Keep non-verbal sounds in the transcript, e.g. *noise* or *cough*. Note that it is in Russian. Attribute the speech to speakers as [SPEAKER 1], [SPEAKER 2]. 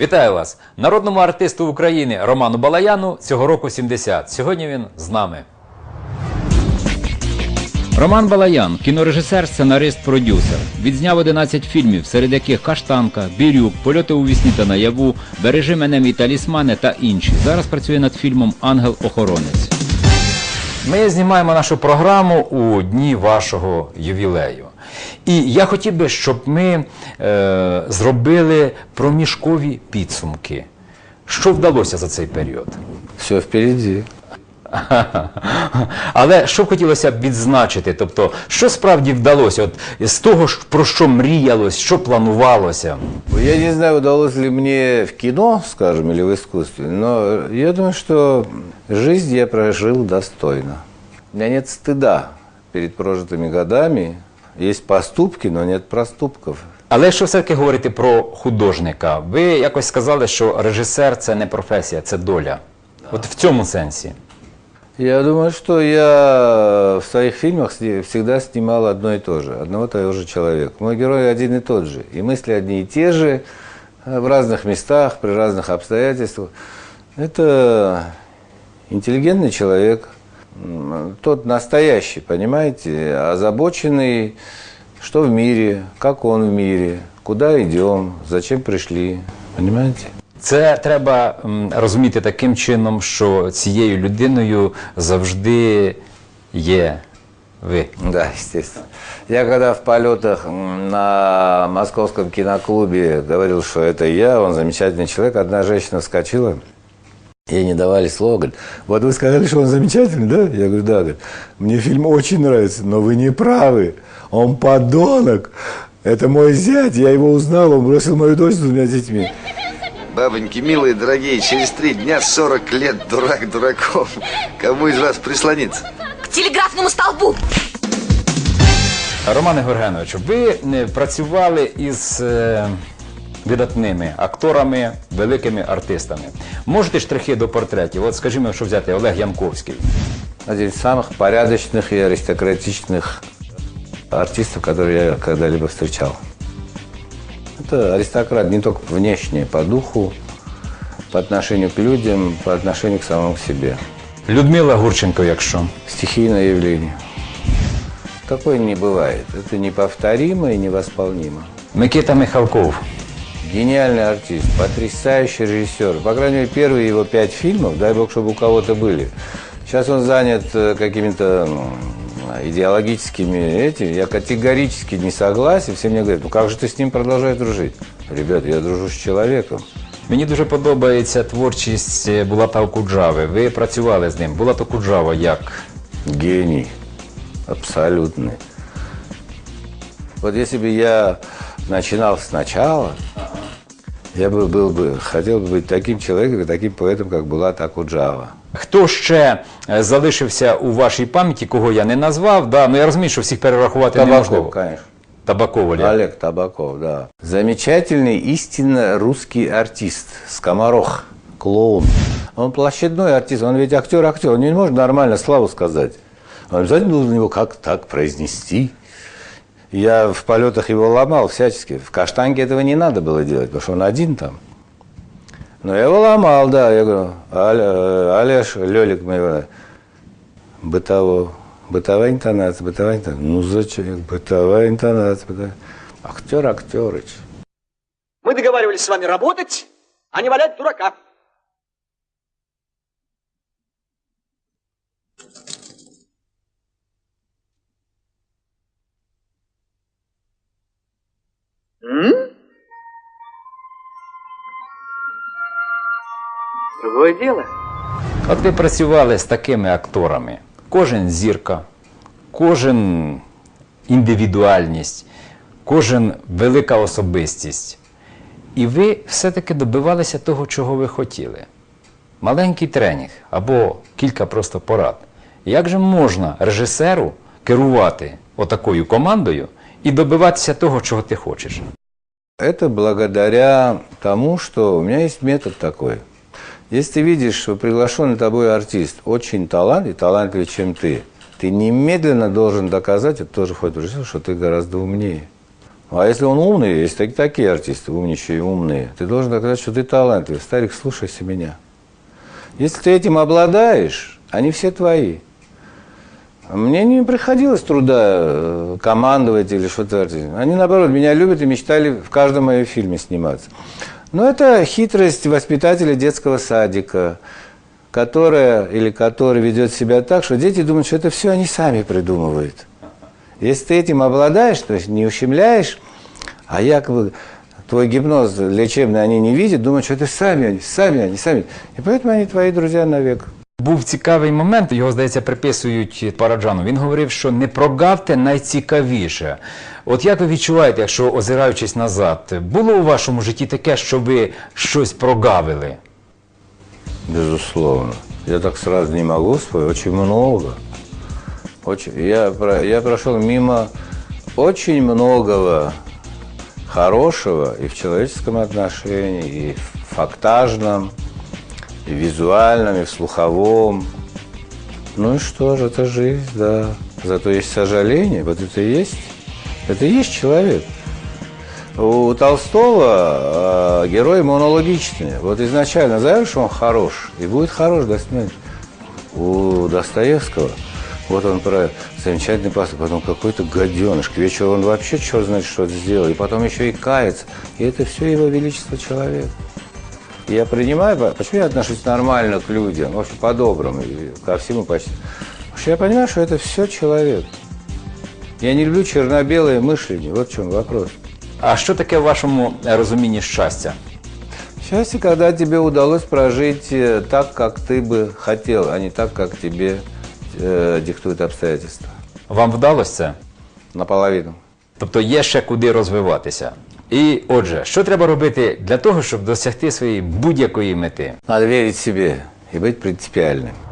[SPEAKER 1] Вітаю вас! Народному артисту України Роману Балаяну цього року 70. Сьогодні він з нами. Роман Балаян, кінорежисер, сценарист, продюсер. Відзняв 11 фільмів, серед яких Каштанка, Бірюк, Польоти у вісні та наяву, Бережи мене мій талісмани та інші. Зараз працює над фільмом Ангел-охоронець. Ми знімаємо нашу програму у дні вашого ювілею. І я хотів би, щоб ми е, зробили проміжкові підсумки. Що вдалося за цей період?
[SPEAKER 2] Все впереди. *laughs*
[SPEAKER 1] Але що б хотілося б відзначити? Тобто, що справді вдалося? От з того, про що мріялось, що планувалося?
[SPEAKER 2] Я не знаю, удалось ли мне в кино, скажем, или в искусстве, но я думаю, что жизнь я прожил достойно. У меня нет стыда перед прожитыми годами. Есть поступки, но нет проступков.
[SPEAKER 1] Але якщо все-таки говорити про художника, ви якось сказали, що режисер це не професія, це доля. От в цьому сенсі.
[SPEAKER 2] Я думаю, что я в своих фильмах всегда снимал одно и то же, одного и того же человека. Мой герой один и тот же, и мысли одни и те же, э, в разных местах, при разных обстоятельствах. Это интеллигентный человек, тот настоящий, понимаете, озабоченный, что в мире, как он в мире, куда идем, зачем пришли, понимаете?
[SPEAKER 1] Це треба м, розуміти таким чином, що цією людиною завжди є ви.
[SPEAKER 2] Да, естественно. Я когда в полетах м, на московском киноклубе говорил, что это я, он замечательный человек, одна женщина вскочила, ей не давали слова, говорит, вот вы сказали, что он замечательный, да? Я говорю, да, говорит, мне фильм очень нравится, но вы не правы, он подонок, это мой зять, я его узнал, он бросил мою дочь с двумя детьми.
[SPEAKER 3] Бабоньки, милые, дорогие, через три дня 40 лет дурак дураков. Кому из вас прислониться?
[SPEAKER 4] К телеграфному столбу!
[SPEAKER 1] Романе Горгеновичу, ви не працювали із е, видатними акторами, великими артистами. Можете штрихи до портретів? От скажімо, що взяти Олег Янковський.
[SPEAKER 2] Один из самых порядочных и аристократичных артистов, которые я когда-либо встречал. Это аристократ не только внешне, по духу, по отношению к людям, по отношению к самому себе.
[SPEAKER 1] Людмила Гурченко, якщо.
[SPEAKER 2] Стихийное явление. Такое не бывает. Это неповторимо и невосполнимо.
[SPEAKER 1] Микита Михалков.
[SPEAKER 2] Гениальный артист, потрясающий режиссер. По крайней мере, первые его пять фильмов, дай бог, чтобы у кого-то были. Сейчас он занят э, какими-то ну, идеологическими этими. Я категорически не согласен. Все мне говорят, ну как же ты с ним продолжаешь дружить? Ребят, я дружу с человеком.
[SPEAKER 1] Мені дуже подобається творчість е, Булата Окуджави. Ви працювали з ним. Булат Окуджава як?
[SPEAKER 2] Гений. Абсолютный. Вот если бы я начинал сначала, я бы был бы, хотел бы быть таким человеком и таким поэтом, как Булат Акуджава.
[SPEAKER 1] Хто ще е, залишився у вашій пам'яті, кого я не назвав? Да, ну я розумію, що всіх перерахувати
[SPEAKER 2] Табаков,
[SPEAKER 1] неможливо.
[SPEAKER 2] конечно.
[SPEAKER 1] Табаков Олег.
[SPEAKER 2] Олег Табаков, да. Замечательный, истинно русский артист. Скоморох, клоун. Он площадной артист, он ведь актер-актер, он не может нормально славу сказать. Он обязательно должен его как так произнести. Я в полетах его ломал всячески. В Каштанке этого не надо было делать, потому что он один там. Но я его ломал, да. Я говорю, «Оля- Олеж, Лелик моего, бытово, бытовая интонация, бытовая интонация. Ну зачем? Бытовая интонация, бытовая. Актер, актерыч.
[SPEAKER 5] Мы договаривались с вами работать, а не валять дурака. Другое дело.
[SPEAKER 1] От ви працювали з такими акторами. Кожен зірка, кожен індивідуальність, кожен велика особистість. І ви все-таки добивалися того, чого ви хотіли. Маленький тренінг або кілька просто порад. Як же можна режисеру керувати отакою командою і добиватися того, чого ти хочеш?
[SPEAKER 2] Это благодаря тому, что у меня есть метод такой. Если ты видишь, что приглашенный тобой артист очень талантлив, талантливее, чем ты, ты немедленно должен доказать, это тоже входит в режиссуру, что ты гораздо умнее. А если он умный, есть так- такие артисты, умничие и умные, ты должен доказать, что ты талантливый. Старик, слушайся меня. Если ты этим обладаешь, они все твои. Мне не приходилось труда э, командовать или что-то. Они, наоборот, меня любят и мечтали в каждом моем фильме сниматься. Но это хитрость воспитателя детского садика, которая или который ведет себя так, что дети думают, что это все они сами придумывают. Если ты этим обладаешь, то есть не ущемляешь, а якобы твой гипноз лечебный они не видят, думают, что это сами они, сами они, сами. И поэтому они твои друзья навек.
[SPEAKER 1] Був цікавий момент, його, здається, приписують Параджану. Він говорив, що не прогавте найцікавіше. От як ви відчуваєте, якщо озираючись назад, було у вашому житті таке, що ви щось прогавили?
[SPEAKER 2] Безусловно. Я так сразу не могу спорить. Очень много. Я, я прошел мимо очень многого хорошего и в человеческом отношении, и в фактажном, и в визуальном, и в слуховом. Ну и что же, это жизнь, да. Зато есть сожаление, вот это и есть. Это и есть человек. У Толстого э, герои монологичные. Вот изначально знаешь, что он хорош, и будет хорош до смерти. У Достоевского, вот он про замечательный поступок, потом какой-то гаденыш, к вечеру он вообще черт знает, что сделал, и потом еще и кается. И это все его величество человек. Я принимаю, по- почему я отношусь нормально к людям, в общем, по-доброму, ко всему почти. Потому что я понимаю, что это все человек. Я не люблю черно-белое мышление, вот в чем вопрос.
[SPEAKER 1] А що таке в вашому е, розумінні щастя?
[SPEAKER 2] Счастье, когда тебе удалось прожить э, так, как ты бы хотел, а не так, как тебе э, диктуют обстоятельства.
[SPEAKER 1] Вам вдалося це?
[SPEAKER 2] Наполовину.
[SPEAKER 1] Тобто є ще куди розвиватися. І отже, що треба робити для того, щоб досягти своєї будь-якої мети?
[SPEAKER 2] Надо верить в себе и быть принципиальным.